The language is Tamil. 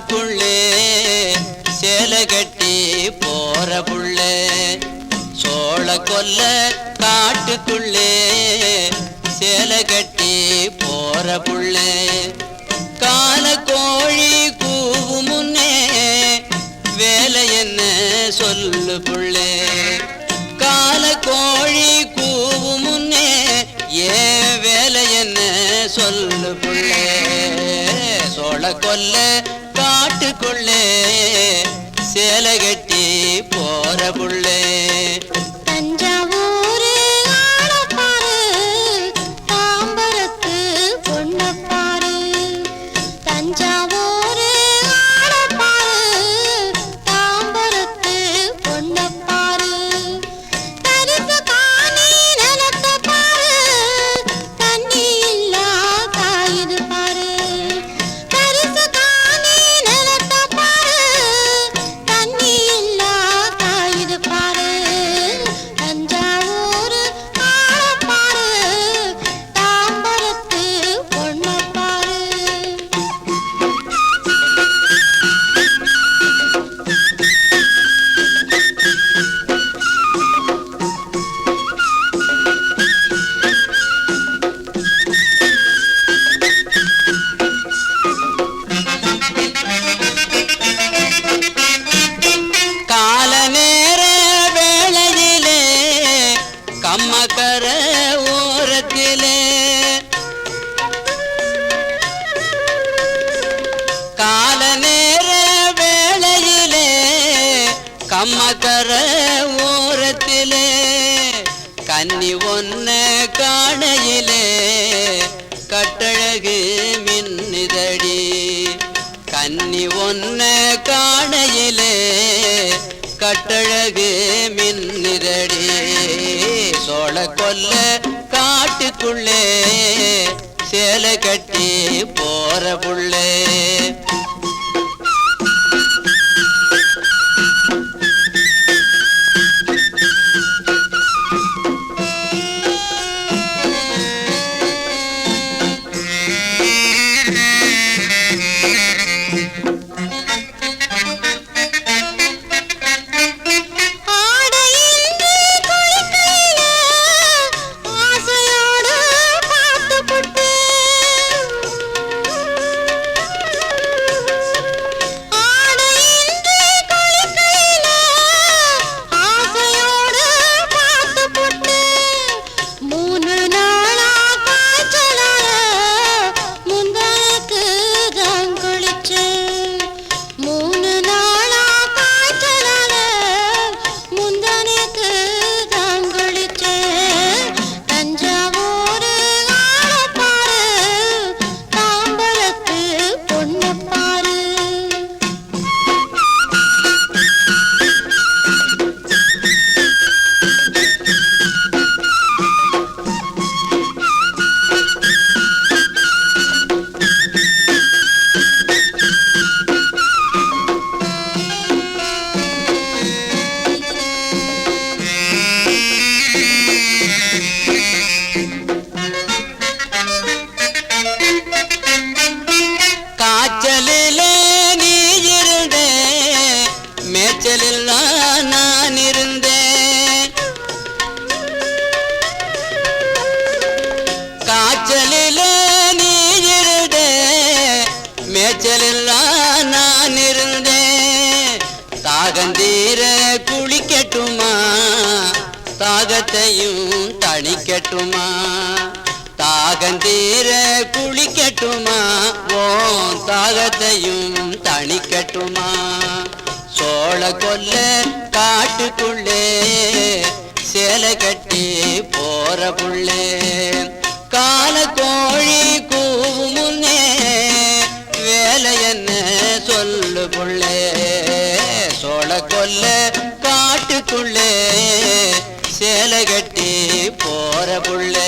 காட்டுக்குள்ளே சேலை கட்டி போற புள்ளே சோழ கொல்ல காட்டுக்குள்ளே சேலை கட்டி போற புள்ளே. கால கோழி கூவு முன்னே வேலை என்ன சொல்லு புள்ளே. கால கோழி கூவு முன்னே ஏ வேலை என்ன சொல்லு புள்ளே. சோழ கொல்ல காட்டுக்குள்ளே சேலை கட்டி போற புள்ளே. மகர ஓரத்திலே கன்னி ஒன்ன காணையிலே கட்டழகு மின்னிதடி கன்னி ஒன்ன காணையிலே கட்டழகு மின்னிதடி சோழ கொல்ல காட்டுக்குள்ளே சேலை கட்டி போற புள்ளே. காய்ச்சலிலே நீ இருந்தே. மேய்ச்சலில் நான் இருந்தேன் தாகந்தீர குளிக்கட்டுமா தாகத்தையும் தணிக்கட்டுமா தாகந்தீர குளிக்கட்டுமா ஓ தாகத்தையும் தணிக்கட்டுமா சோழ கொல்ல காட்டுக்குள்ளே சேலை கட்டி போற புள்ளே. சொல்ல காட்டுக்குள்ளே சேலை கட்டி போற புள்ளே.